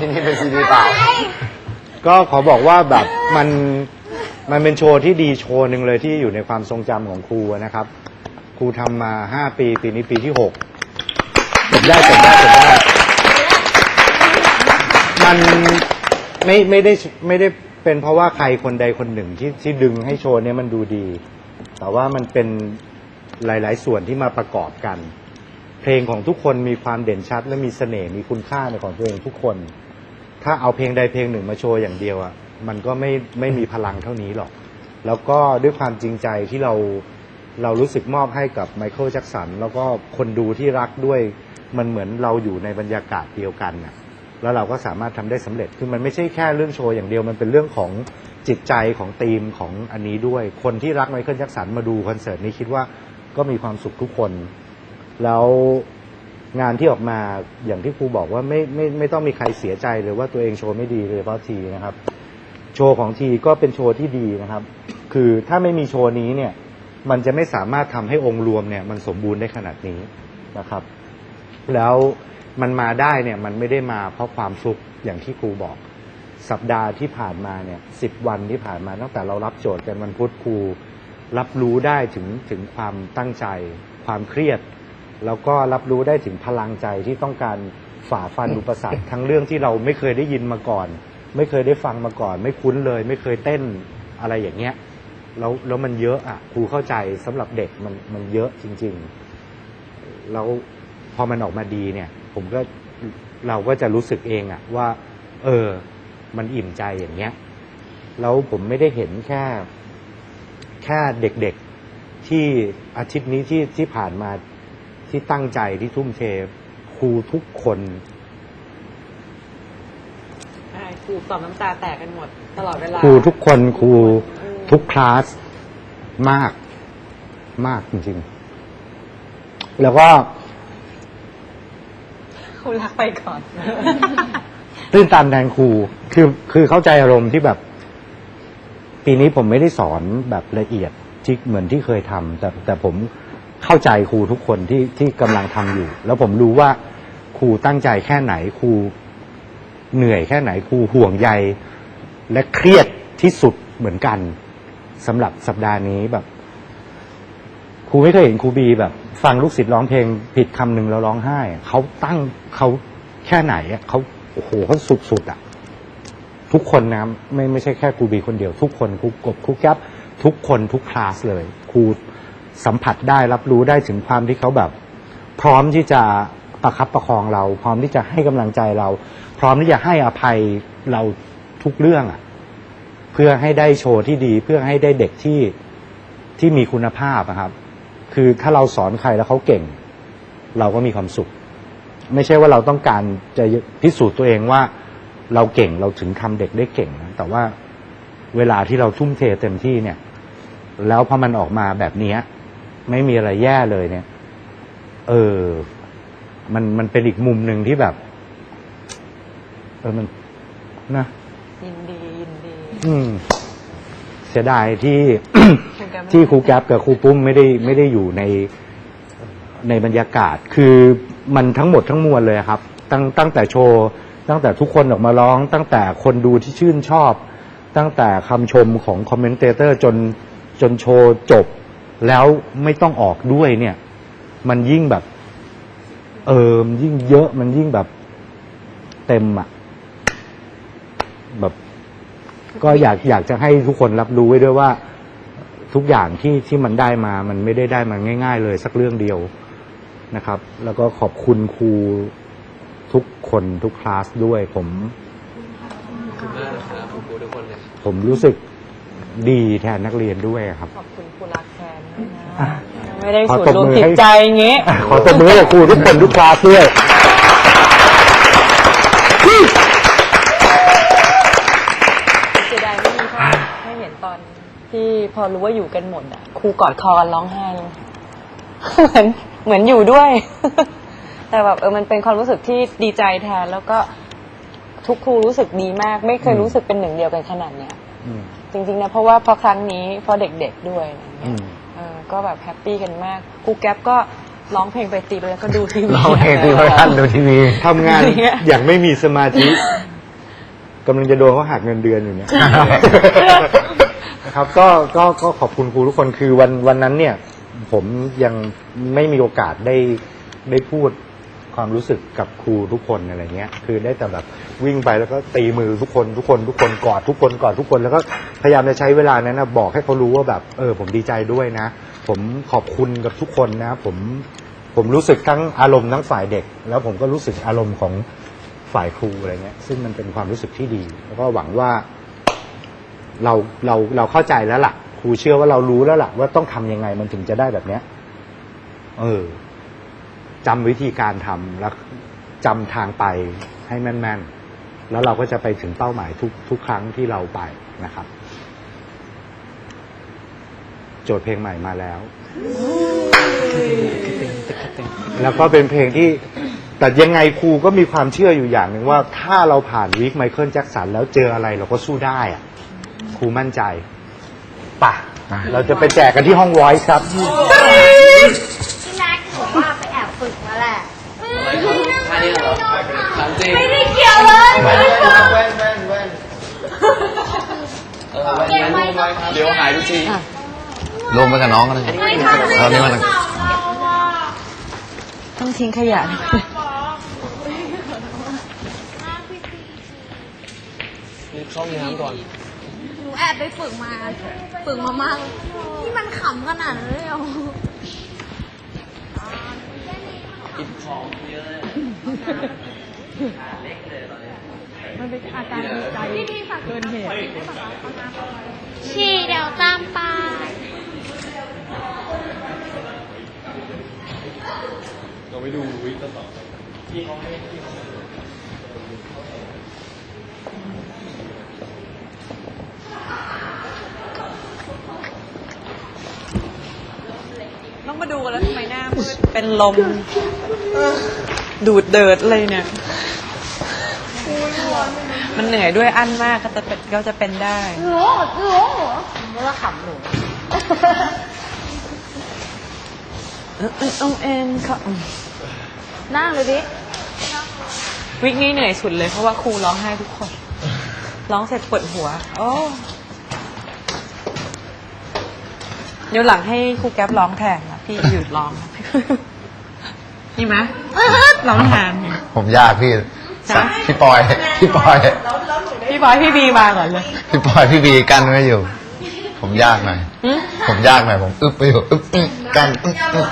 ที่นี่เป็นซีดีเปล่า ก็ขอบอกว่าแบบมันมันเป็นโชว์ที่ดีโชว์หนึ่งเลยที่อยู่ในความทรงจำของครูนะครับ ครูทำมาห้าปี ปีนี้ปีที่หกจบได้จบได้จบได้ มันไม่ไม่ได้ไม่ได้เป็นเพราะว่าใครคนใดคนหนึ่งที่ที่ดึงให้โชว์เนี้ยมันดูดี แต่ว่ามันเป็นหลาย ๆ ส่วนที่มาประกอบกัน ลงของทุกคนมีความเด่นชัด และมีเสน่ห์มีคุณค่าในของตัวเองทุกคน ถ้าเอาเพลงใดเพลงหนึ่งมาโชว์อย่างเดียวอะมันก็ไม่ไม่มีพลังเท่านี้หรอก แล้วก็ด้วยความจริงใจที่เราเรารู้สึกมอบให้กับไมเคิลแจ็กสันแล้วก็คนดูที่รักด้วยมันเหมือนเราอยู่ในบรรยากาศเดียวกันน่ะแล้วเราก็สามารถทำได้สำเร็จคือมันไม่ใช่แค่เรื่องโชว์อย่างเดียวมันเป็นเรื่องของจิตใจของทีมของอันนี้ด้วย คนที่รักไมเคิลแจ็กสันมาดูคอนเสิร์ตนี้คิดว่าก็มีความสุขทุกคน แล้วงานที่ออกมาอย่างที่ครูบอกว่าไม่ไม่ไม่ต้องมีใครเสียใจเลยว่าตัวเองโชว์ไม่ดีเลยเพราะทีนะครับ โชว์ของทีก็เป็นโชว์ที่ดีนะครับ คือถ้าไม่มีโชว์นี้เนี่ย มันจะไม่สามารถทำให้องค์รวมเนี่ย มันสมบูรณ์ได้ขนาดนี้นะครับ แล้วมันมาได้เนี่ยมันไม่ได้มาเพราะความฟลุกอย่างที่ครูบอก สัปดาห์ที่ผ่านมาเนี่ยสิบวันที่ผ่านมาตั้งแต่เรารับโจทย์กันวันพุธครูรับรู้ได้ถึงถึงความตั้งใจ ความเครียด แล้วก็รับรู้ได้ถึงพลังใจที่ต้องการฝ่าฟันอุปสรรคทั้งเรื่องที่เราไม่เคยได้ยินมาก่อน ไม่เคยได้ฟังมาก่อน ไม่คุ้นเลย ไม่เคยเต้นอะไรอย่างเงี้ยแล้วแล้วมันเยอะอะครูเข้าใจสำหรับเด็กมันมันเยอะจริง ๆ แล้วพอมันออกมาดีเนี่ย ผมก็เราก็จะรู้สึกเองอะว่า เออ มันอิ่มใจอย่างเงี้ยแล้วผมไม่ได้เห็นแค่ แค่เด็กๆที่อาทิตย์นี้ที่ที่ผ่านมา ที่ตั้งใจที่ทุ่มเทครูทุกคนใช่ครูตอบน้ำตาแตกกันหมด ตลอดเวลาครูทุกคนครูอืมทุกคลาสมากมากจริงๆ แล้วก็ครูรักไปก่อนตื้นตันแทนครูคือคือเข้าใจอารมณ์ที่แบบ ปีนี้ผมไม่ได้สอนแบบละเอียดที่เหมือนที่เคยทำแต่แต่ผม เข้าใจครูทุกคนที่ที่กำลังทำอยู่ แล้วผมรู้ว่าครูตั้งใจแค่ไหนครูเหนื่อยแค่ไหนครูห่วงใย และเครียดที่สุดเหมือนกันสำหรับสัปดาห์นี้แบบครูไม่เคยเห็นครูบีแบบ ฟังลูกศิษย์ร้องเพลงผิดคำหนึ่งแล้วร้องไห้อะเขาตั้งเขาแค่ไหนอะเขาโอ้โหเขาสุดๆอะ ทุกคนนะไม่ไม่ใช่แค่ครูบีคนเดียว ทุกคนครูกบครูแก๊ปทุกคนทุกคลาสเลยครู สัมผัสได้รับรู้ได้ถึงความที่เขาแบบ พร้อมที่จะประคับประคองเรา พร้อมที่จะให้กำลังใจเรา พร้อมที่จะให้อภัยเราทุกเรื่องอะ เพื่อให้ได้โชว์ที่ดี เพื่อให้ได้เด็กที่ที่มีคุณภาพนะครับ คือถ้าเราสอนใครแล้วเขาเก่ง เราก็มีความสุข ไม่ใช่ว่าเราต้องการจะพิสูจน์ตัวเองว่าเราเก่งเราถึงทำเด็กได้เก่งนะแต่ว่าเวลาที่เราทุ่มเทเต็มที่เนี่ย แล้วพอมันออกมาแบบนี้ ไม่มีอะไรแย่เลยเนี่ย เออ มันมันเป็นอีกมุมหนึ่งที่แบบ เออมันนะยินดียินดี อืม เสียดายที่ ครูแก๊ป ที่ครูแก๊ปกับครูปุ้มไม่ได้ไม่ได้อยู่ในในบรรยากาศ คือมันทั้งหมดทั้งมวลเลยครับ ตั้งตั้งแต่โชว์ ตั้งแต่ทุกคนออกมาร้อง ตั้งแต่คนดูที่ชื่นชอบ ตั้งแต่คำชมของคอมเมนเตเตอร์จนจนโชว์จบ แล้วไม่ต้องออกด้วยเนี่ย มันยิ่งแบบ เออมันยิ่งเยอะมันยิ่งแบบเต็มอะแบบ ก็อยากอยากจะให้ทุกคนรับรู้ไว้ด้วยว่า ทุกอย่างที่ที่มันได้มา มันไม่ได้ได้มาง่าย ๆ เลยสักเรื่องเดียวนะครับ แล้วก็ขอบคุณครูทุกคนทุกคลาสด้วยผม ขอบคุณมากนะครับขอบคุณทุกคนเลย ผมรู้สึก ดีแทนนักเรียนด้วยครับ ขอบคุณครูรักแทนด้วยนะอะไม่ได้ขอสูดตบรวมมือผิดให้ใจอย่างงี้อะขอตบมือให้กับครูทุกคนทุกคลาสด้วยเสียดายไม่มีภาพให้เห็นตอนที่พอรู้ว่าอยู่กันหมดอะครูกอดคอกันร้องไห้เลยเหมือนเหมือนอยู่ด้วย แต่แบบเออมันเป็นความรู้สึกที่ดีใจแทนแล้วก็ทุกครูรู้สึกดีมาก ไม่เคยอืมรู้สึกเป็นหนึ่งเดียวกันขนาดเนี้ย อืม จริงๆนะเพราะว่าเพราะครั้งนี้เพราะเด็กๆด้วยอะไรอืเงี้ยมเออก็แบบแฮปปี้กันมากครูแก๊ปก็ร้องเพลงไปตีไปแล้วก็ดูทีวีเราเองที่ท่านดูทีวี ทำงานอะไรเงี้ย อย่างไม่มีสมาธิกำลังจะโดนเขาหักเงินเดือนอยู่เนี่ยนะครับก็ก็ก็ขอบคุณครูทุกคนคือวันวันนั้นเนี่ย ผมยังไม่มีโอกาสได้ได้พูด ความรู้สึกกับครูทุกคนอะไรเงี้ย คือได้แต่แบบวิ่งไปแล้วก็ตีมือทุกคนทุกคนทุกคนกอดทุกคนกอดทุกคนแล้วก็พยายามจะใช้เวลานั้นนะบอกให้เขารู้ว่าแบบเออผมดีใจด้วยนะ ผมขอบคุณกับทุกคนนะ ผมผมรู้สึกทั้งอารมณ์ทั้งฝ่ายเด็ก แล้วผมก็รู้สึกอารมณ์ของฝ่ายครูอะไรเงี้ย ซึ่งมันเป็นความรู้สึกที่ดี แล้วก็หวังว่าเราเราเราเข้าใจแล้วล่ะ ครูเชื่อว่าเรารู้แล้วล่ะ ว่าต้องทำยังไงมันถึงจะได้แบบเนี้ย เออ จำวิธีการทำแล้วจำทางไปให้แม่นๆ แล้วเราก็จะไปถึงเป้าหมายทุกทุกครั้งที่เราไปนะครับ โจทย์เพลงใหม่มาแล้ว แล้วก็เป็นเพลงที่แต่ยังไงครูก็มีความเชื่ออยู่อย่างหนึ่งว่าถ้าเราผ่านวิกไมเคิลแจ็คสันแล้วเจออะไรเราก็สู้ได้อะครูมั่นใจป่ะ เราจะไปแจกกันที่ห้องไวท์ครับ ว่าแอบฝึกมาแหละท่านี้เหรอถามจริงไม่ได้เกี่ยวเลยไม่ได้เกี่ยวแว่นแว่นแว่นเออแว่นนั้นเดี๋ยวหายทุกทีรวมไปกับน้องกันเลยไม่ทำเลยเอานี่มาเลยต้องทิ้งขยะนี่เข้าห้องน้ำก่อน หนูแอบไปฝึกมา ฝึกมามากที่มันขำขนาดนั้นเลยอกิน ของเยอะเลยพี่ดีฝากเกินเหตุฉี่เดี๋ยวตามไปเราไปดูวิกต่อต้องมาดูกันแล้วทำไมหน้ามืดเป็นลม ดูดเดิดเลยเนี่ย มันเหนื่อยด้วยอั้นมากก็จะเป็นก็จะเป็นได้โหโหโหว่าขำหนูเออเออเออเอ็นค่ะนั่งเลยดิ วิกนี้เหนื่อยสุดเลยเพราะว่าครูร้องไห้ทุกคน ร้องเสร็จปวดหัว โอ้เดี๋ยวหลังให้ครูแก๊ปร้องแทนนะพี่หยุดร้อง นะนี่ไหมร้องแทน ผมยากพี่จ๊ะพี่ปอย พี่ปอย พี่บอยพี่บีมาก่อนเลยพี่ปอยพี่บีกั้นไม่อยู่ ผมยากหน่อย หึผมยากหน่อยผมอึบไปอยู่อึบอึ๊บกั้นอึ๊บอึ๊บ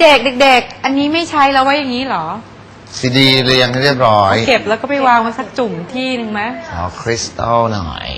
เด็กๆเด็กๆอันนี้ไม่ใช้แล้วไว้อย่างนี้เหรอ ซีดีเรียงให้เรียบร้อยเก็บแล้วก็ไปวางไว้สักจุ่มที่หนึ่งไหมเอาคริสตัลหน่อย